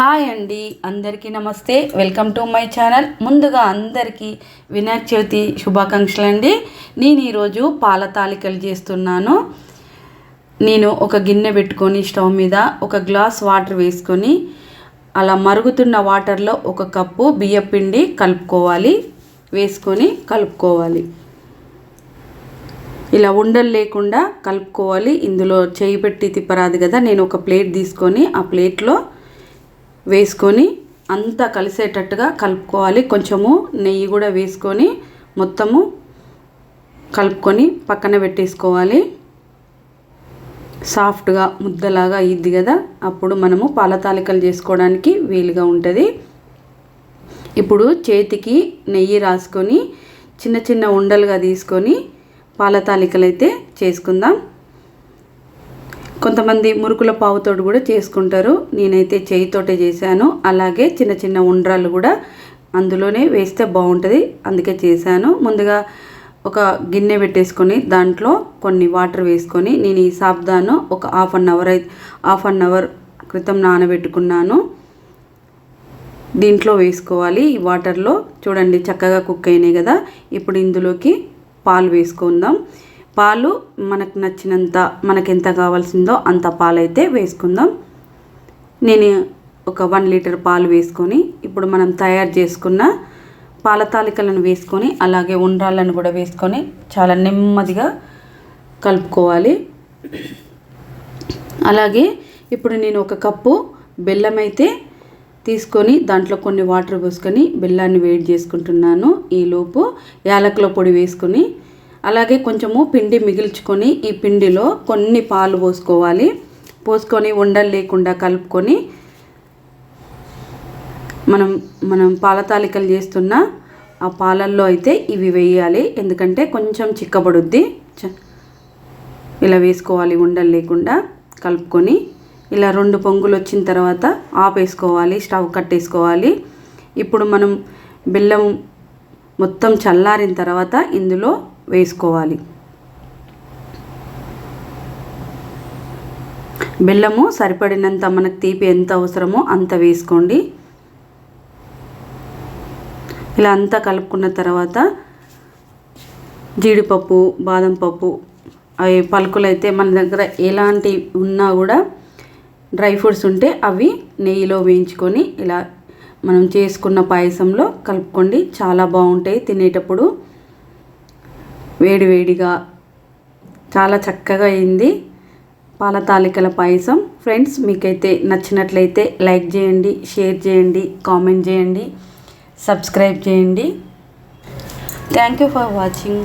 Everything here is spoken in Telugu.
హాయ్ అండి అందరికీ నమస్తే. Welcome to my channel. ముందుగా అందరికీ వినాయక చవితి శుభాకాంక్షలు అండి నేను ఈరోజు పాల తాలికలు చేస్తున్నాను. నేను ఒక గిన్నె పెట్టుకొని స్టవ్ మీద ఒక గ్లాస్ వాటర్ వేసుకొని అలా మరుగుతున్న వాటర్లో ఒక కప్పు బియ్య పిండి కలుపుకోవాలి. వేసుకొని కలుపుకోవాలి. ఇలా ఉండలు లేకుండా కలుపుకోవాలి. ఇందులో చేయి పెట్టి తిప్పరాదు కదా నేను ఒక ప్లేట్ తీసుకొని ఆ ప్లేట్లో వేసుకొని అంతా కలిసేటట్టుగా కలుపుకోవాలి. కొంచెము నెయ్యి కూడా వేసుకొని మొత్తము కలుపుకొని పక్కన పెట్టేసుకోవాలి. సాఫ్ట్గా ముద్దలాగా అయ్యిద్ది కదా? అప్పుడు మనము పాలతాలికలు చేసుకోవడానికి వీలుగా ఉంటుంది. ఇప్పుడు చేతికి నెయ్యి రాసుకొని చిన్న చిన్న ఉండలుగా తీసుకొని పాలతాలికలు అయితే చేసుకుందాం. కొంతమంది మురుకుల పావుతోటి కూడా చేసుకుంటారు. నేనైతే చేయితోటే చేశాను. అలాగే చిన్న చిన్న ఉండ్రాలు కూడా అందులోనే వేస్తే బాగుంటుంది. అందుకే చేశాను. ముందుగా ఒక గిన్నె పెట్టేసుకొని దాంట్లో కొన్ని వాటర్ వేసుకొని నేను ఈ సాబ్దాను ఒక half an hour half an hour క్రితం నానబెట్టుకున్నాను. దీంట్లో వేసుకోవాలి ఈ వాటర్లో. చూడండి చక్కగా కుక్ అయినాయి కదా. ఇప్పుడు ఇందులోకి పాలు వేసుకుందాం. పాలు మనకు నచ్చినంత మనకు ఎంత కావాల్సిందో అంత పాలైతే వేసుకుందాం. నేను ఒక వన్ లీటర్ పాలు వేసుకొని ఇప్పుడు మనం తయారు చేసుకున్న పాల తాలికలను వేసుకొని అలాగే ఉండ్రాళ్ళను కూడా వేసుకొని చాలా నెమ్మదిగా కలుపుకోవాలి. అలాగే ఇప్పుడు నేను ఒక కప్పు బెల్లం అయితే తీసుకొని దాంట్లో కొన్ని వాటర్ పోసుకొని బెల్లాన్ని వేడి చేసుకుంటున్నాను. ఈలోపు యాలకుల పొడి వేసుకొని అలాగే కొంచెము పిండి మిగిల్చుకొని ఈ పిండిలో కొన్ని పాలు పోసుకోవాలి. పోసుకొని ఉండలు లేకుండా కలుపుకొని మనం మనం పాల తాలికలు చేస్తున్న ఆ పాలల్లో అయితే ఇవి వేయాలి. ఎందుకంటే కొంచెం చిక్కబడుద్ది. ఇలా వేసుకోవాలి ఉండలు లేకుండా కలుపుకొని. ఇలా రెండు పొంగులు వచ్చిన తర్వాత ఆపేసుకోవాలి స్టవ్ కట్టేసుకోవాలి. ఇప్పుడు మనం బెల్లం మొత్తం చల్లారిన తర్వాత ఇందులో వేసుకోవాలి. బెల్లము సరిపడినంత మనకు తీపి ఎంత అవసరమో అంత వేసుకోండి. ఇలా అంతా కలుపుకున్న తర్వాత జీడిపప్పు బాదం పప్పు అవి పలుకులు అయితే మన దగ్గర ఎలాంటి ఉన్నా కూడా డ్రై ఫ్రూట్స్ ఉంటే అవి నెయ్యిలో వేయించుకొని ఇలా మనం చేసుకున్న పాయసంలో కలుపుకోండి. చాలా బాగుంటాయి తినేటప్పుడు. వేడివేడిగా చాలా చక్కగా అయింది. పాల తాలికల పాయసం. ఫ్రెండ్స్ మీకైతే నచ్చినట్లయితే లైక్ చేయండి షేర్ చేయండి కామెంట్ చేయండి సబ్స్క్రైబ్ చేయండి. Thank you for watching